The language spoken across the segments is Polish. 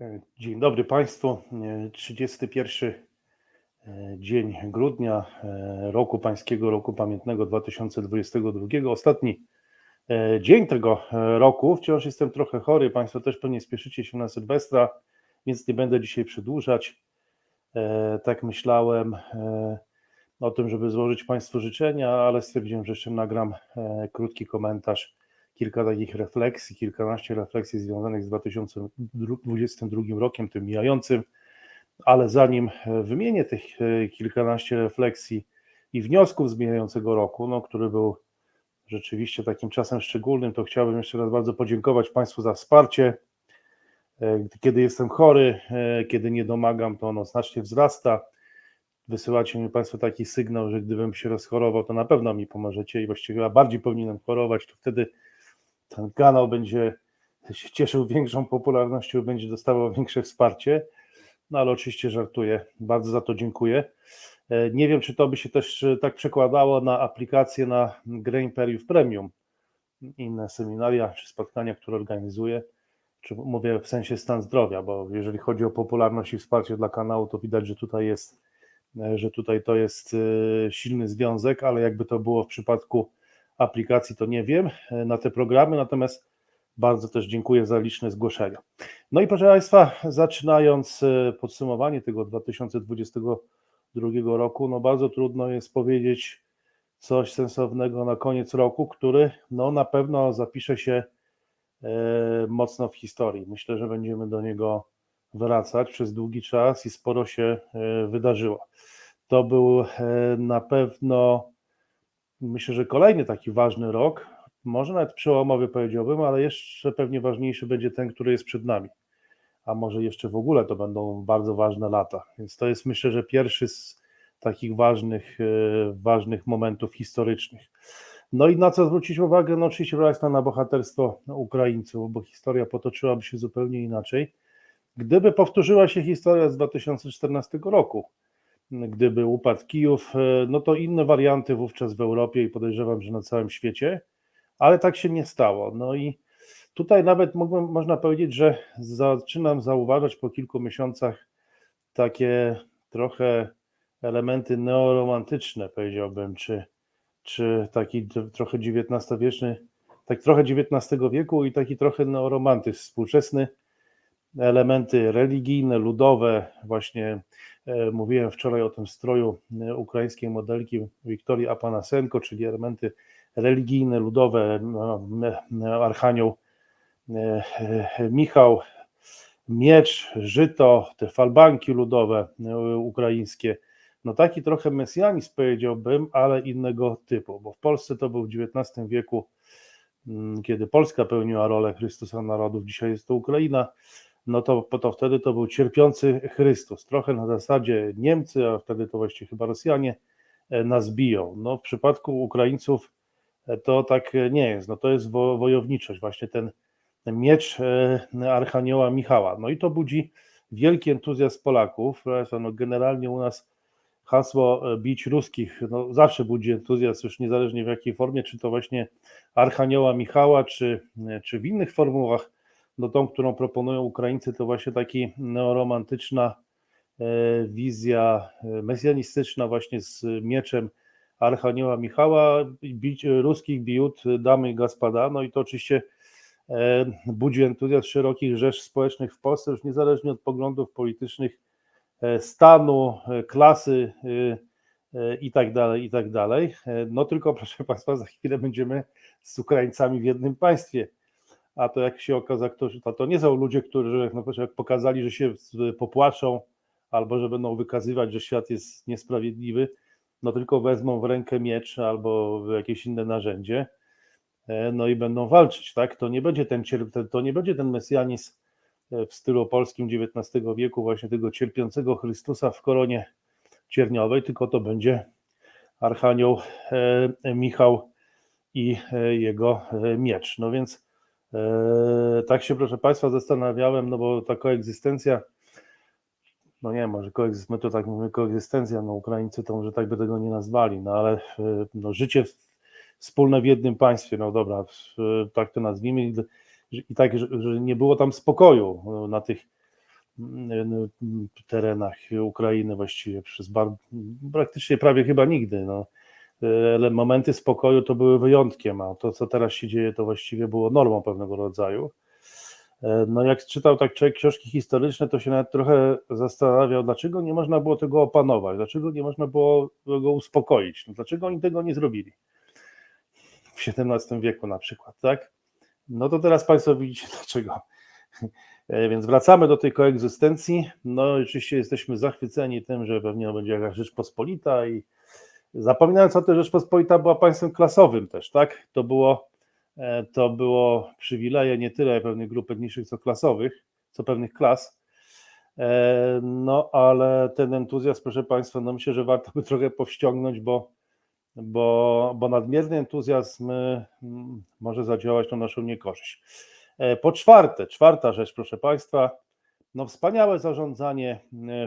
E, Dzień dobry Państwu. E, 31 e, dzień grudnia e, roku Pańskiego Roku Pamiętnego 2022. Ostatni e, dzień tego e, roku. Wciąż jestem trochę chory. Państwo też pewnie spieszycie się na Sylwestra, więc nie będę dzisiaj przedłużać. E, Tak myślałem e, o tym, żeby złożyć Państwu życzenia, ale stwierdziłem, że jeszcze nagram e, krótki komentarz kilka takich refleksji, kilkanaście refleksji związanych z 2022 rokiem, tym mijającym, ale zanim e, wymienię tych e, kilkanaście refleksji i wniosków z mijającego roku, no, który był rzeczywiście takim czasem szczególnym, to chciałbym jeszcze raz bardzo podziękować Państwu za wsparcie. E, Kiedy jestem chory, kiedy nie domagam, to ono znacznie wzrasta. Wysyłacie mi Państwo taki sygnał, że gdybym się rozchorował, to na pewno mi pomożecie i właściwie chyba bardziej powinienem chorować, to wtedy ten kanał będzie się cieszył większą popularnością, będzie dostawał większe wsparcie. No ale oczywiście żartuję. Bardzo za to dziękuję. E, Nie wiem, czy to by się też e, tak przekładało na aplikację na grę Imperiów Premium, inne seminaria czy spotkania, które organizuję, czy mówię w sensie stan zdrowia, bo jeżeli chodzi o popularność i wsparcie dla kanału, to widać, że tutaj jest, e, że tutaj to jest silny związek, ale jakby to było w przypadku aplikacji, to nie wiem e, na te programy, natomiast bardzo też dziękuję za liczne zgłoszenia. No i proszę Państwa, zaczynając e, podsumowanie tego 2022 roku, no bardzo trudno jest powiedzieć coś sensownego na koniec roku, który no na pewno zapisze się e, mocno w historii. Myślę, że będziemy do niego wracać przez długi czas i sporo się wydarzyło. To był na pewno myślę, że kolejny taki ważny rok, może nawet przełomowy powiedziałbym, ale jeszcze pewnie ważniejszy będzie ten, który jest przed nami. A może jeszcze w ogóle to będą bardzo ważne lata. Więc to jest myślę, że pierwszy z takich ważnych, e, ważnych momentów historycznych. No i na co zwrócić uwagę? No oczywiście Państwa, na bohaterstwo Ukraińców, bo historia potoczyłaby się zupełnie inaczej. Gdyby powtórzyła się historia z 2014 roku, gdyby upadł Kijów, e, no to inne warianty wówczas w Europie i podejrzewam, że na całym świecie, ale tak się nie stało. No i tutaj nawet można powiedzieć, że zaczynam zauważać po kilku miesiącach takie trochę elementy neoromantyczne, powiedziałbym, czy, czy taki trochę XIX-wieczny, tak trochę XIX wieku i taki trochę neoromantyzm współczesny, elementy religijne, ludowe, właśnie e, mówiłem wczoraj o tym stroju e, ukraińskiej modelki Wiktorii Apanasenko, czyli elementy religijne, ludowe, no, e, archanioł Michał, miecz, żyto, te falbanki ludowe ukraińskie. No taki trochę mesjanizm powiedziałbym, ale innego typu, bo w Polsce to był w XIX wieku, mm, kiedy Polska pełniła rolę Chrystusa narodów, dzisiaj jest to Ukraina, no to, to wtedy to był cierpiący Chrystus. Trochę na zasadzie Niemcy, a wtedy to właściwie chyba Rosjanie e, nas biją. No w przypadku Ukraińców e, to tak e, nie jest. No to jest wo, wojowniczość, właśnie ten miecz Archanioła Michała. No i to budzi wielki entuzjazm Polaków. No generalnie u nas hasło bić ruskich no zawsze budzi entuzjazm, już niezależnie w jakiej formie, czy to właśnie Archanioła Michała, czy, czy w innych formułach no tą, którą proponują Ukraińcy, to właśnie taki neoromantyczna e, wizja e, mesjanistyczna właśnie z mieczem Archanioła Michała, bić, ruskich bijut damy gaspada, no i to oczywiście e, budzi entuzjazm szerokich rzesz społecznych w Polsce, już niezależnie od poglądów politycznych, e, stanu, e, klasy e, e, i tak dalej, i tak dalej. E, No tylko proszę Państwa, za chwilę będziemy z Ukraińcami w jednym państwie a to jak się ktoś, to, to nie są ludzie, którzy no, jak pokazali, że się popłaczą albo że będą wykazywać, że świat jest niesprawiedliwy, no tylko wezmą w rękę miecz albo jakieś inne narzędzie, e, no i będą walczyć, tak? To nie będzie ten, to nie będzie ten mesjanizm e, w stylu polskim XIX wieku, właśnie tego cierpiącego Chrystusa w koronie cierniowej, tylko to będzie Archanioł e, Michał i jego miecz. No więc tak się, proszę Państwa, zastanawiałem, no bo ta koegzystencja, no nie, może koegzyst, my to tak mówimy koegzystencja, no Ukraińcy to może tak by tego nie nazwali, no ale e, no, życie wspólne w jednym państwie, no dobra, w, tak to nazwijmy, i, tak, że, nie było tam spokoju no, na tych mm, terenach Ukrainy właściwie przez bar- praktycznie prawie chyba nigdy. No. Momenty spokoju to były wyjątkiem, a to, co teraz się dzieje, to właściwie było normą pewnego rodzaju. E, No jak czytał tak człowiek książki historyczne, to się nawet trochę zastanawiał, dlaczego nie można było tego opanować, dlaczego nie można było go uspokoić, no, dlaczego oni tego nie zrobili w XVII wieku na przykład, tak? No to teraz Państwo widzicie dlaczego. E, Więc wracamy do tej koegzystencji. No oczywiście jesteśmy zachwyceni tym, że pewnie będzie jakaś Rzeczpospolita i zapominając o tym, że Rzeczpospolita była państwem klasowym też, tak? To było, e, to było przywileje nie tyle pewnych grup etnicznych, co klasowych, co pewnych klas. E, No ale ten entuzjazm, proszę Państwa, no myślę, że warto by trochę powściągnąć, bo, bo, bo nadmierny entuzjazm mm, może zadziałać na naszą niekorzyść. E, Po czwarte, czwarta rzecz, proszę Państwa, no wspaniałe zarządzanie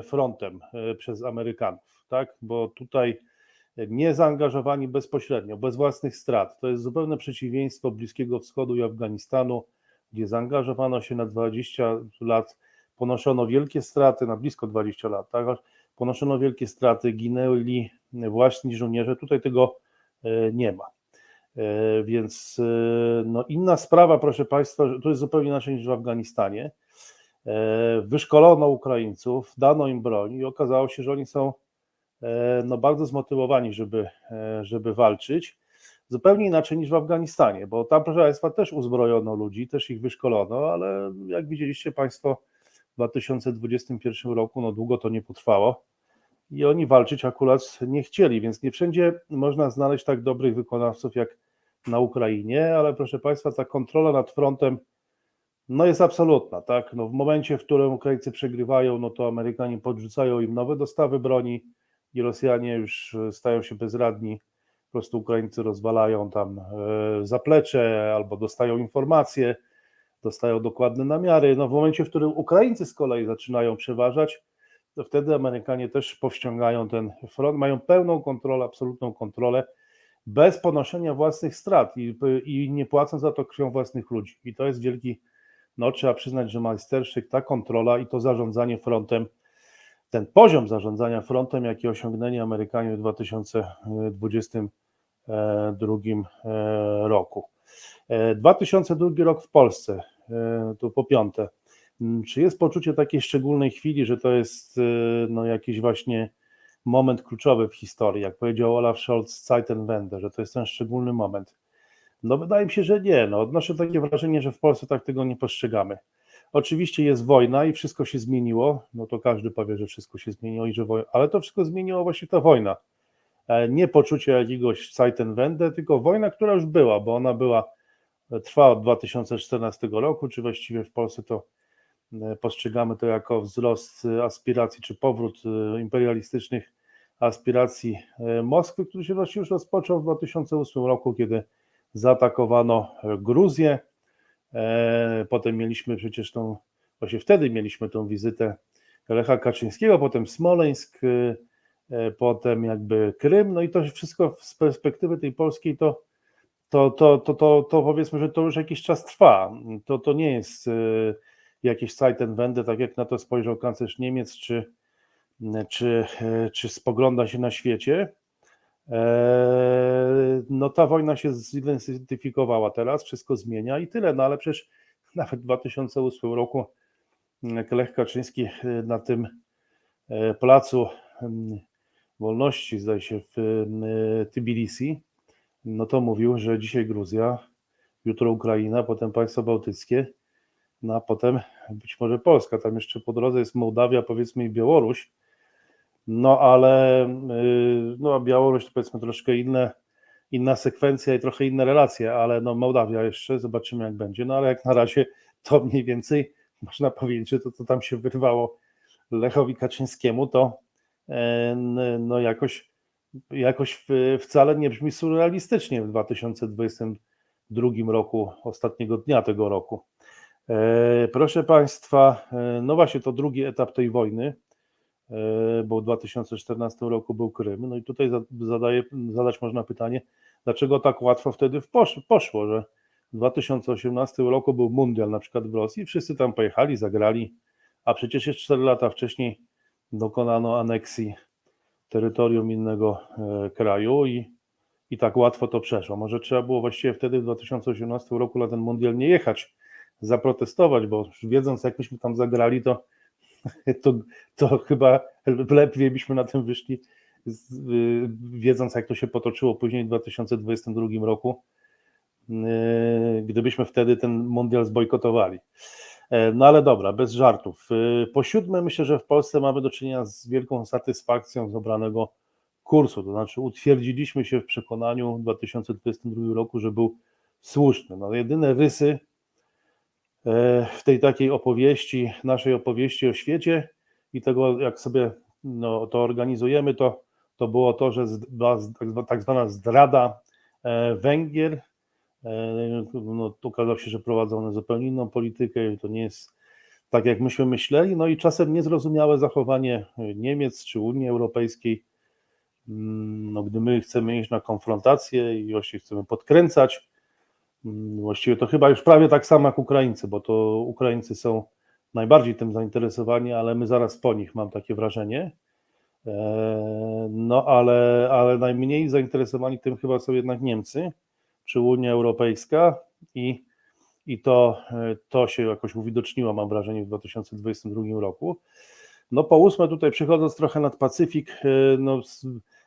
frontem przez Amerykanów, tak? Bo tutaj nie zaangażowani bezpośrednio, bez własnych strat. To jest zupełne przeciwieństwo Bliskiego Wschodu i Afganistanu, gdzie zaangażowano się na 20 lat, ponoszono wielkie straty, na blisko 20 lat, tak? Ponoszono wielkie straty, ginęli właśnie żołnierze. Tutaj tego e, nie ma. E, Więc e, no inna sprawa, proszę Państwa, to jest zupełnie inaczej niż w Afganistanie. Wyszkolono Ukraińców, dano im broń i okazało się, że oni są no, bardzo zmotywowani, żeby, e, żeby walczyć. Zupełnie inaczej niż w Afganistanie, bo tam, proszę Państwa, też uzbrojono ludzi, też ich wyszkolono, ale jak widzieliście Państwo w 2021 roku, no długo to nie potrwało i oni walczyć akurat nie chcieli, więc nie wszędzie można znaleźć tak dobrych wykonawców jak na Ukrainie, ale proszę Państwa, ta kontrola nad frontem no jest absolutna, tak? No w momencie, w którym Ukraińcy przegrywają, no to Amerykanie podrzucają im nowe dostawy broni i Rosjanie już e, stają się bezradni, po prostu Ukraińcy rozwalają tam e, zaplecze albo dostają informacje, dostają dokładne namiary. No w momencie, w którym Ukraińcy z kolei zaczynają przeważać, to wtedy Amerykanie też powściągają ten front, mają pełną kontrolę, absolutną kontrolę, bez ponoszenia własnych strat i, i nie płacąc za to krwią własnych ludzi. I to jest wielki, no trzeba przyznać, że majstersztyk, ta kontrola i to zarządzanie frontem, ten poziom zarządzania frontem, jaki osiągnęli Amerykanie w 2022 e, roku. E, 2002 rok w Polsce, e, tu po piąte. Mm, Czy jest poczucie takiej szczególnej chwili, że to jest e, no, jakiś właśnie moment kluczowy w historii, jak powiedział Olaf Scholz, Zeitenwende, że to jest ten szczególny moment? No wydaje mi się, że nie. No, odnoszę takie wrażenie, że w Polsce tak tego nie postrzegamy. Oczywiście jest wojna i wszystko się zmieniło, no to każdy powie, że wszystko się zmieniło i że wojna, ale to wszystko zmieniło właśnie ta wojna. E, Nie poczucie jakiegoś Zeitenwende, tylko wojna, która już była, bo ona była, e, trwa od 2014 roku, czy właściwie w Polsce to e, postrzegamy to jako wzrost aspiracji, czy powrót imperialistycznych aspiracji Moskwy, który się właściwie już rozpoczął w 2008 roku, kiedy zaatakowano Gruzję. E, Potem mieliśmy przecież tą, właśnie wtedy mieliśmy tą wizytę Lecha Kaczyńskiego, potem Smoleńsk, e, potem jakby Krym, no i to wszystko z perspektywy tej polskiej to, to, to, to, to, to powiedzmy, że to już jakiś czas trwa. To, to nie jest e, jakieś Zeitenwende, tak jak na to spojrzał kanclerz Niemiec, czy, czy, czy spogląda się na świecie. Eee, No ta wojna się zintensyfikowała teraz, wszystko zmienia i tyle, no ale przecież nawet w 2008 roku jak Lech Kaczyński e, na tym e, placu mm, wolności, zdaje się, w e, Tbilisi, no to mówił, że dzisiaj Gruzja, jutro Ukraina, potem państwa bałtyckie, no a potem być może Polska, tam jeszcze po drodze jest Mołdawia, powiedzmy i Białoruś, no ale y, no, Białoruś to powiedzmy troszkę inne, inna sekwencja i trochę inne relacje, ale no Mołdawia jeszcze, zobaczymy jak będzie, no ale jak na razie to mniej więcej można powiedzieć, że to, co tam się wyrwało Lechowi Kaczyńskiemu, to e, no jakoś, jakoś wcale nie brzmi surrealistycznie w 2022 roku, ostatniego dnia tego roku. E, Proszę Państwa, e, no właśnie to drugi etap tej wojny, bo w 2014 roku był Krym. No i tutaj za- zadaje, zadać można pytanie, dlaczego tak łatwo wtedy posz, poszło, że w 2018 roku był mundial na przykład w Rosji, wszyscy tam pojechali, zagrali, a przecież jeszcze 4 lata wcześniej dokonano aneksji terytorium innego e, kraju i, i tak łatwo to przeszło. Może trzeba było właściwie wtedy w 2018 roku na ten mundial nie jechać, zaprotestować, bo wiedząc jak myśmy tam zagrali, to, to, to chyba lepiej byśmy na tym wyszli, y, wiedząc jak to się potoczyło później w 2022 roku, y, gdybyśmy wtedy ten mundial zbojkotowali. E, no ale dobra, bez żartów. Y, po siódme myślę, że w Polsce mamy do czynienia z wielką satysfakcją z obranego kursu, to znaczy utwierdziliśmy się w przekonaniu w 2022 roku, że był słuszny. No jedyne rysy w tej takiej opowieści, naszej opowieści o świecie i tego, jak sobie no, to organizujemy, to, to było to, że była tak zwana zdrada e, Węgier, E, no, tu okazało się, że prowadzone zupełnie inną politykę to nie jest tak, jak myśmy myśleli. No i czasem niezrozumiałe zachowanie Niemiec czy Unii Europejskiej. Mm, no, gdy my chcemy iść na konfrontację i właśnie chcemy podkręcać, właściwie to chyba już prawie tak samo jak Ukraińcy, bo to Ukraińcy są najbardziej tym zainteresowani, ale my zaraz po nich, mam takie wrażenie. E, no ale, ale najmniej zainteresowani tym chyba są jednak Niemcy czy Unia Europejska i, i to, to się jakoś uwidoczniło, mam wrażenie, w 2022 roku. No po ósme tutaj przechodząc trochę nad Pacyfik, e, no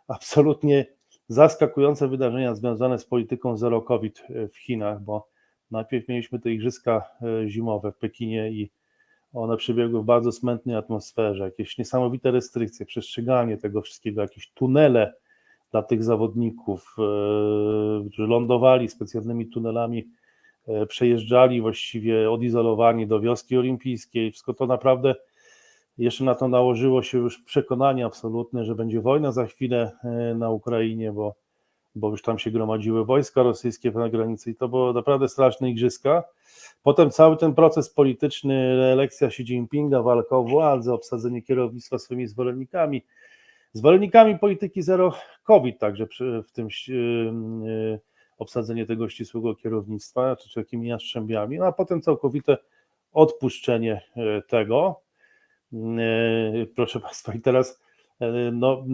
absolutnie zaskakujące wydarzenia związane z polityką zero COVID e, w Chinach, bo najpierw mieliśmy te igrzyska e, zimowe w Pekinie i one przebiegły w bardzo smętnej atmosferze, jakieś niesamowite restrykcje, przestrzeganie tego wszystkiego, jakieś tunele dla tych zawodników, e, którzy lądowali specjalnymi tunelami, przejeżdżali właściwie odizolowani do wioski olimpijskiej. Wszystko to naprawdę jeszcze na to nałożyło się już przekonanie absolutne, że będzie wojna za chwilę e, na Ukrainie, bo, bo już tam się gromadziły wojska rosyjskie na granicy i to było naprawdę straszne igrzyska. Potem cały ten proces polityczny, reelekcja Xi Jinpinga, walka o władzę, obsadzenie kierownictwa swoimi zwolennikami, Zwolennikami polityki zero COVID, także w tym y, obsadzenie tego ścisłego kierownictwa, czy takimi jastrzębiami, no a potem całkowite odpuszczenie tego. Y, proszę Państwa, i teraz no,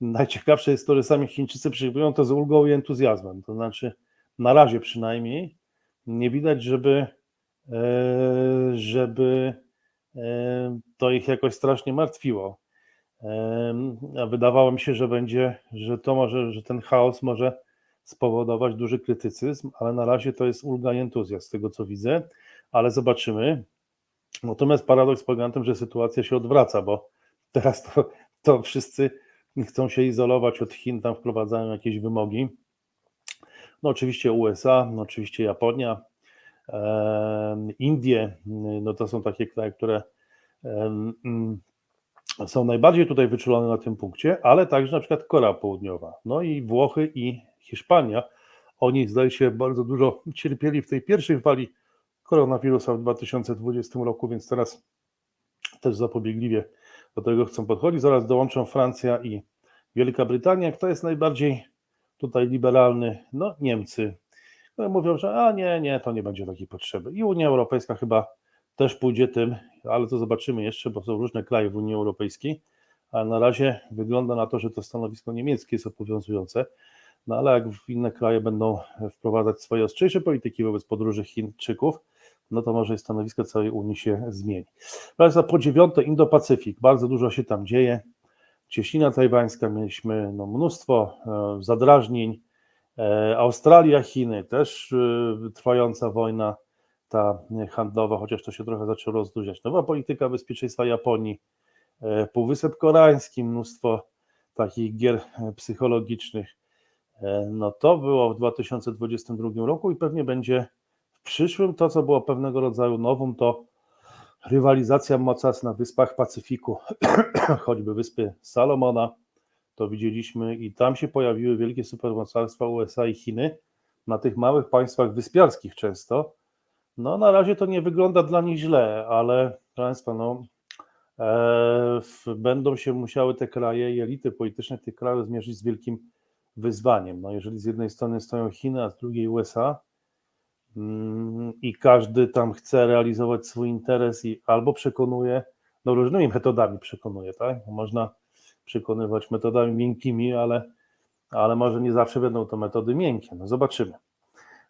najciekawsze jest to, że sami Chińczycy przyjmują to z ulgą i entuzjazmem. To znaczy, na razie przynajmniej nie widać, żeby, żeby to ich jakoś strasznie martwiło. A wydawało mi się, że będzie, że to może, że ten chaos może spowodować duży krytycyzm, ale na razie to jest ulga i entuzjazm z tego co widzę, ale zobaczymy. Natomiast paradoks polega na tym, że sytuacja się odwraca, bo teraz to, to wszyscy chcą się izolować od Chin, tam wprowadzają jakieś wymogi. No oczywiście USA, no oczywiście Japonia, Indie, no to są takie kraje, które są najbardziej tutaj wyczulone na tym punkcie, ale także na przykład Korea Południowa, no i Włochy i Hiszpania. Oni zdaje się bardzo dużo cierpieli w tej pierwszej fali koronawirusa w 2020 roku, więc teraz też zapobiegliwie do tego chcą podchodzić. Zaraz dołączą Francja i Wielka Brytania. Kto jest najbardziej tutaj liberalny? No Niemcy. No, mówią, że a nie, nie, to nie będzie takiej potrzeby. I Unia Europejska chyba też pójdzie tym, ale to zobaczymy jeszcze, bo są różne kraje w Unii Europejskiej, ale na razie wygląda na to, że to stanowisko niemieckie jest obowiązujące, no ale jak inne kraje będą wprowadzać swoje ostrzejsze polityki wobec podróży Chińczyków, no to może stanowisko całej Unii się zmieni. Państwa, po dziewiąte Indo-Pacyfik, bardzo dużo się tam dzieje. Cieśnina tajwańska, mieliśmy no, mnóstwo e, zadrażnień. E, Australia, Chiny, też e, trwająca wojna ta handlowa, chociaż to się trochę zaczęło rozluźniać. Nowa polityka bezpieczeństwa Japonii, Półwysep Koreański, mnóstwo takich gier psychologicznych. No to było w 2022 roku i pewnie będzie przyszłym. To, co było pewnego rodzaju nową, to rywalizacja mocarstw na wyspach Pacyfiku, choćby wyspy Salomona, to widzieliśmy i tam się pojawiły wielkie supermocarstwa USA i Chiny, na tych małych państwach wyspiarskich często, no, na razie to nie wygląda dla nich źle, ale Państwa, no, e, będą się musiały te kraje i elity polityczne tych krajów zmierzyć z wielkim wyzwaniem. No, jeżeli z jednej strony stoją Chiny, a z drugiej USA i każdy tam chce realizować swój interes i albo przekonuje, no różnymi metodami przekonuje, tak? Można przekonywać metodami miękkimi, ale, ale może nie zawsze będą to metody miękkie. No zobaczymy.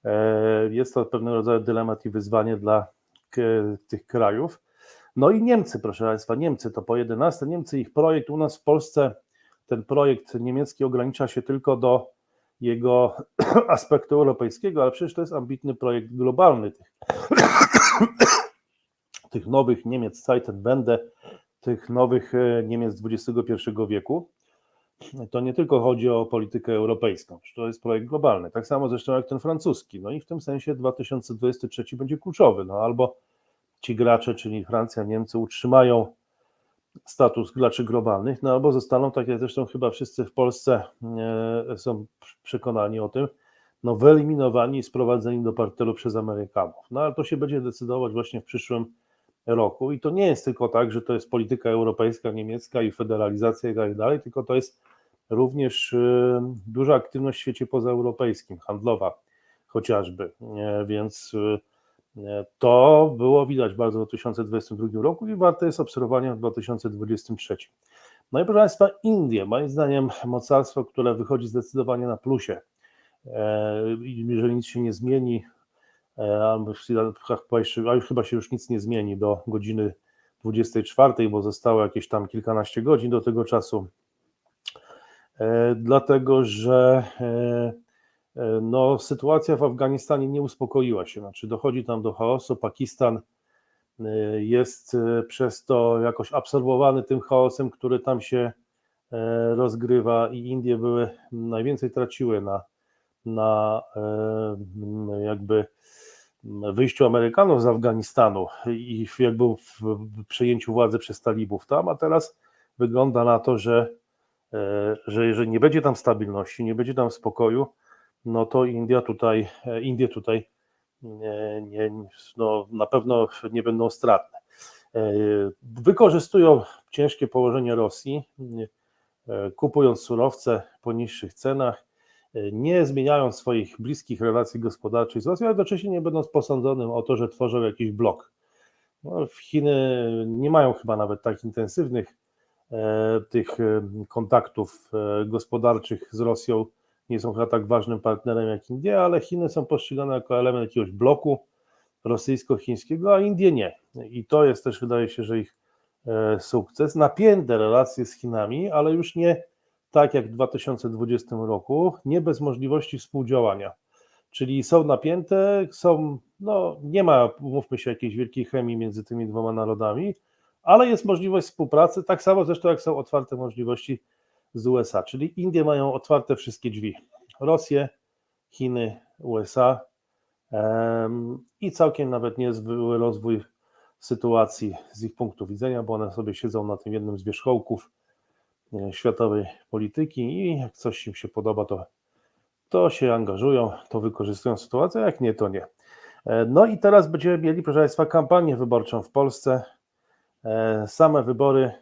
E, jest to pewnego rodzaju dylemat i wyzwanie dla tych krajów. No i Niemcy, proszę Państwa, Niemcy to po 11. Niemcy, ich projekt u nas w Polsce, ten projekt niemiecki ogranicza się tylko do jego aspektu europejskiego, ale przecież to jest ambitny projekt globalny tych, tych nowych Niemiec Zeitenwende, tych nowych e, Niemiec XXI wieku. To nie tylko chodzi o politykę europejską, to jest projekt globalny, tak samo zresztą jak ten francuski. No i w tym sensie 2023 będzie kluczowy, no albo ci gracze, czyli Francja, Niemcy utrzymają status graczy globalnych, no albo zostaną, tak jak zresztą chyba wszyscy w Polsce e, są przekonani o tym, no wyeliminowani i sprowadzeni do parteru przez Amerykanów. No ale to się będzie decydować właśnie w przyszłym roku i to nie jest tylko tak, że to jest polityka europejska, niemiecka i federalizacja i tak dalej, tylko to jest również e, duża aktywność w świecie pozaeuropejskim, handlowa chociażby, więc e, to było widać bardzo w 2022 roku i warte jest obserwowania w 2023. No i proszę Państwa, Indie, moim zdaniem mocarstwo, które wychodzi zdecydowanie na plusie. E, jeżeli nic się nie zmieni, e, a już chyba się już nic nie zmieni do godziny 24, bo zostało jakieś tam kilkanaście godzin do tego czasu. E, dlatego, że E, no, sytuacja w Afganistanie nie uspokoiła się, znaczy dochodzi tam do chaosu, Pakistan e, jest e, przez to jakoś absorbowany tym chaosem, który tam się rozgrywa i Indie były, najwięcej traciły na, na jakby wyjściu Amerykanów z Afganistanu i jakby w przejęciu władzy przez talibów tam, a teraz wygląda na to, że, że jeżeli nie będzie tam stabilności, nie będzie tam spokoju, no to India tutaj, e, Indie tutaj nie, no na pewno nie będą stratne. E, wykorzystują ciężkie położenie Rosji, e, kupując surowce po niższych cenach, nie zmieniają swoich bliskich relacji gospodarczych z Rosją, ale jednocześnie nie będąc posądzonym o to, że tworzą jakiś blok. No, Chiny nie mają chyba nawet tak intensywnych tych kontaktów gospodarczych z Rosją, nie są chyba tak ważnym partnerem jak Indie, ale Chiny są postrzegane jako element jakiegoś bloku rosyjsko-chińskiego, a Indie nie. I to jest też, wydaje się, że ich e, sukces. Napięte relacje z Chinami, ale już nie tak jak w 2020 roku, nie bez możliwości współdziałania. Czyli są napięte, są, no nie ma, mówmy się, jakiejś wielkiej chemii między tymi dwoma narodami, ale jest możliwość współpracy, tak samo zresztą jak są otwarte możliwości z USA, czyli Indie mają otwarte wszystkie drzwi. Rosję, Chiny, USA i całkiem nawet niezły rozwój sytuacji z ich punktu widzenia, bo one sobie siedzą na tym jednym z wierzchołków e, światowej polityki i jak coś im się podoba, to, to się angażują, to wykorzystują sytuację, jak nie, to nie. E, no i teraz będziemy mieli, proszę Państwa, kampanię wyborczą w Polsce. E, same wybory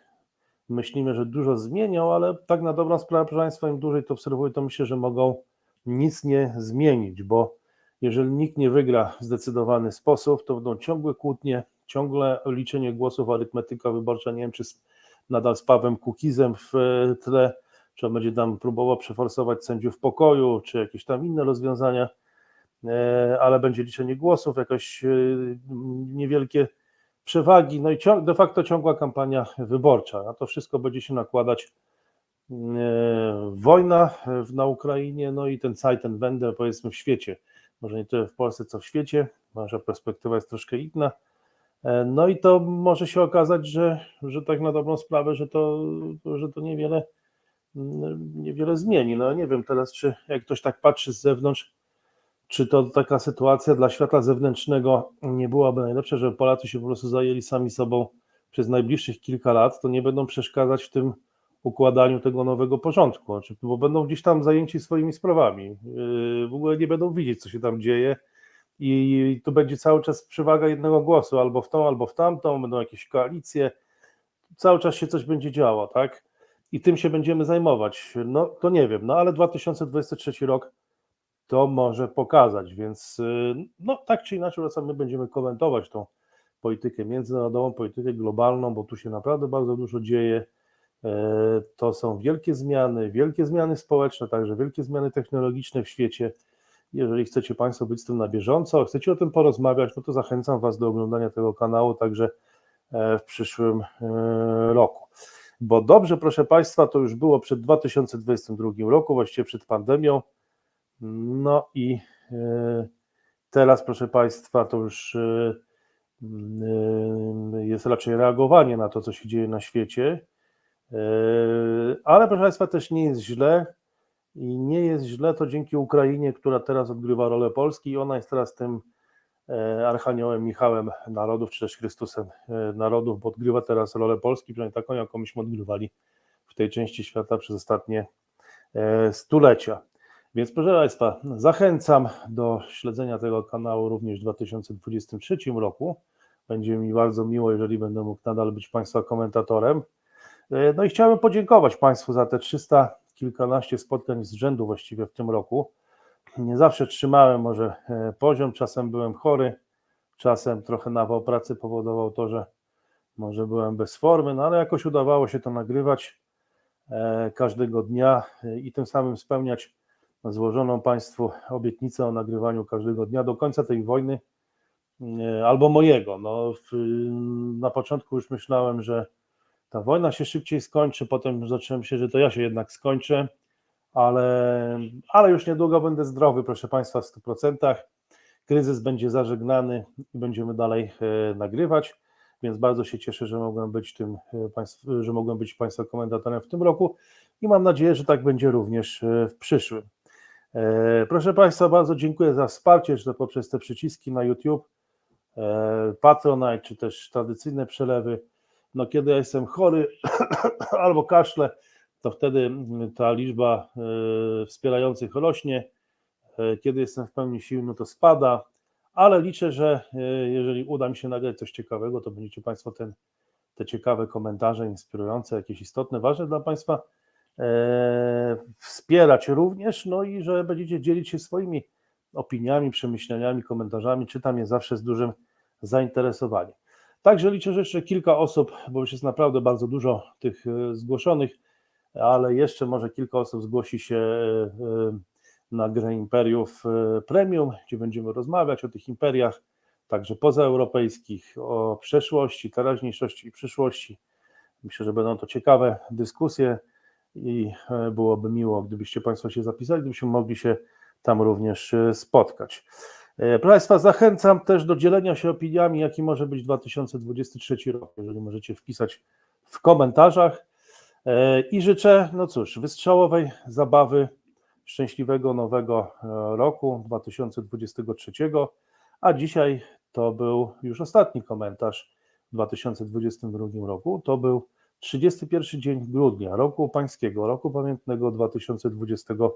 myślimy, że dużo zmienią, ale tak na dobrą sprawę, proszę Państwa, im dłużej to obserwuję, to myślę, że mogą nic nie zmienić, bo jeżeli nikt nie wygra w zdecydowany sposób, to będą ciągłe kłótnie, ciągle liczenie głosów, arytmetyka wyborcza, nie wiem, czy nadal z Pawem Kukizem w tle, czy on będzie tam próbował przeforsować sędziów pokoju, czy jakieś tam inne rozwiązania, e, ale będzie liczenie głosów, jakoś e, niewielkie przewagi, no i de facto ciągła kampania wyborcza. Na to wszystko będzie się nakładać e, wojna na Ukrainie, no i ten Zeitenwende powiedzmy w świecie. Może nie tyle w Polsce, co w świecie. Nasza perspektywa jest troszkę inna. E, no i to może się okazać, że, że tak na dobrą sprawę, że to, że to niewiele, niewiele zmieni. No nie wiem teraz, czy jak ktoś tak patrzy z zewnątrz, czy to taka sytuacja dla świata zewnętrznego nie byłaby najlepsza, żeby Polacy się po prostu zajęli sami sobą przez najbliższych kilka lat, to nie będą przeszkadzać w tym układaniu tego nowego porządku, znaczy, bo będą gdzieś tam zajęci swoimi sprawami, yy, w ogóle nie będą widzieć, co się tam dzieje i to będzie cały czas przewaga jednego głosu, albo w tą, albo w tamtą, będą jakieś koalicje, cały czas się coś będzie działo, tak? I tym się będziemy zajmować. No to nie wiem, no ale 2023 rok to może pokazać, więc y, no tak czy inaczej my będziemy komentować tą politykę międzynarodową, politykę globalną, bo tu się naprawdę bardzo dużo dzieje. E, To są wielkie zmiany, wielkie zmiany społeczne, także wielkie zmiany technologiczne w świecie. Jeżeli chcecie Państwo być z tym na bieżąco, chcecie o tym porozmawiać, no to zachęcam Was do oglądania tego kanału także e, w przyszłym e, roku. Bo dobrze, proszę Państwa, to już było przed 2022 roku, właściwie przed pandemią. No i e, teraz, proszę Państwa, to już e, e, jest raczej reagowanie na to, co się dzieje na świecie. Ale proszę Państwa, też nie jest źle i nie jest źle to dzięki Ukrainie, która teraz odgrywa rolę Polski i ona jest teraz tym Archaniołem Michałem narodów, czy też Chrystusem narodów, bo odgrywa teraz rolę Polski, przynajmniej taką, jaką myśmy odgrywali w tej części świata przez ostatnie stulecia. Więc proszę Państwa, zachęcam do śledzenia tego kanału również w 2023 roku. Będzie mi bardzo miło, jeżeli będę mógł nadal być Państwa komentatorem. E, No i chciałbym podziękować Państwu za te 300 kilkanaście spotkań z rzędu właściwie w tym roku. Nie zawsze trzymałem może e, poziom, czasem byłem chory, czasem trochę nawał pracy powodował to, że może byłem bez formy, no ale jakoś udawało się to nagrywać e, każdego dnia i tym samym spełniać złożoną Państwu obietnicę o nagrywaniu każdego dnia do końca tej wojny e, albo mojego. No, w, na początku już myślałem, że ta wojna się szybciej skończy, potem zacząłem się, że to ja się jednak skończę, ale, ale już niedługo będę zdrowy, proszę Państwa, w 100%. Kryzys będzie zażegnany i będziemy dalej e, nagrywać, więc bardzo się cieszę, że mogłem być tym e, że mogłem być Państwa komentatorem w tym roku i mam nadzieję, że tak będzie również w przyszłym. E, Proszę Państwa, bardzo dziękuję za wsparcie, czy to poprzez te przyciski na YouTube, e, Patronite, czy też tradycyjne przelewy no kiedy ja jestem chory albo kaszle, to wtedy ta liczba e, wspierających rośnie. Kiedy jestem w pełni sił, no to spada, ale liczę, że jeżeli uda mi się nagrać coś ciekawego, to będziecie Państwo ten, te ciekawe komentarze, inspirujące, jakieś istotne, ważne dla Państwa wspierać również, no i że będziecie dzielić się swoimi opiniami, przemyśleniami, komentarzami. Czytam je zawsze z dużym zainteresowaniem. Także liczę, że jeszcze kilka osób, bo już jest naprawdę bardzo dużo tych e, zgłoszonych, ale jeszcze może kilka osób zgłosi się e, e, na grę imperiów e, premium, gdzie będziemy rozmawiać o tych imperiach, także pozaeuropejskich, o przeszłości, teraźniejszości i przyszłości. Myślę, że będą to ciekawe dyskusje i e, byłoby miło, gdybyście Państwo się zapisali, gdybyśmy mogli się tam również e, spotkać. E, Proszę Państwa, zachęcam też do dzielenia się opiniami, jaki może być 2023 rok, jeżeli możecie wpisać w komentarzach. I życzę, no cóż, wystrzałowej zabawy, szczęśliwego nowego roku 2023. A dzisiaj to był już ostatni komentarz w 2022 roku. To był 31 dzień grudnia roku pańskiego, roku pamiętnego 2022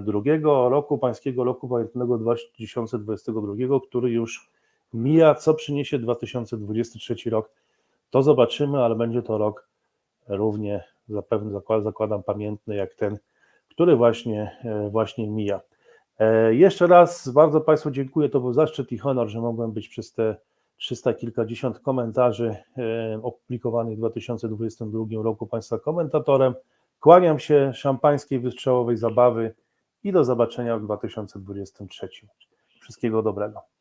drugiego roku pańskiego roku pamiętnego 2022, który już mija. Co przyniesie 2023 rok, to zobaczymy, ale będzie to rok równie zapewne zakładam, zakładam pamiętny jak ten, który właśnie, e, właśnie mija. E, Jeszcze raz bardzo Państwu dziękuję. To był zaszczyt i honor, że mogłem być przez te 300 kilkadziesiąt komentarzy e, opublikowanych w 2022 roku Państwa komentatorem. Kłaniam się szampańskiej wystrzałowej zabawy i do zobaczenia w 2023. Wszystkiego dobrego.